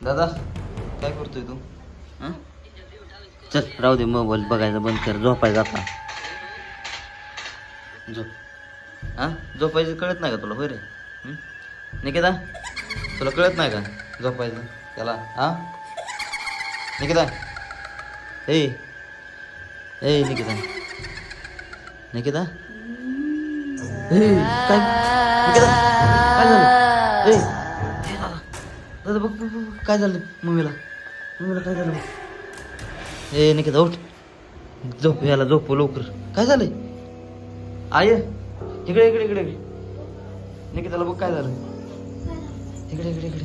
दादा काय करतोय तू? हं? चल राहू दे मोबाईल बघायचं बंद कर झोपायचं आता. झोप. हा? झोपायचं कळत नाही का तुला? होय रे. हं? निकिता तुला कळत नाही का झोपायचं? त्याला हा? निकिता. ए ए निकिता. निकिता? ए काय? निकिता काय झालं? ए. बघ बघ बघ, काय झालं मम्मीला? मम्मीला काय झालं? ए निकिता उठ. झोप याला झोप लवकर. काय झालंय? आय इकडे इकडे इकडे इकडे. निकिताला बघ काय झालं. इकडे इकडे इकडे.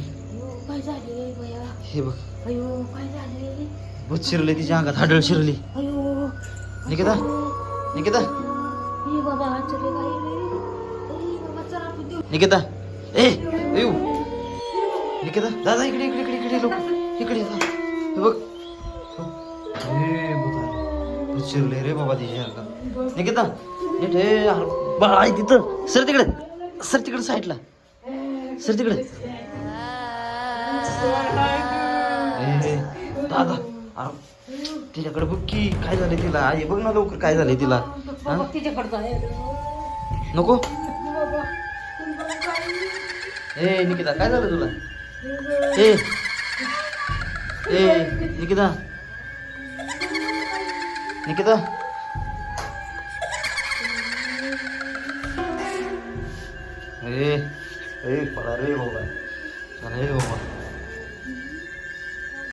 काय झाले हे बघ. अयो काय झाले भूत शिरले तिच्या अंगात हाडळ शिरली. अयो निकिता निकिता. ए निकिता. ए अयो निकिता दादा इकडे इकडे इकडे इकडे लोक इकडे जा. हे बघ. ए रे बाबा तिच्या अंगात निकिता नीट हे बाळा आहे तिथं. सर तिकडे. सर तिकडे साईडला. सर तिकडे. दादा अरे तिच्याकडे बघ की काय झालंय तिला. आई बघ ना लवकर काय झालंय तिला. नको? ए निकिता काय झालं तुला? ए ए निकिता निकिता ए ए पळा रे बाबा चला रे बाबा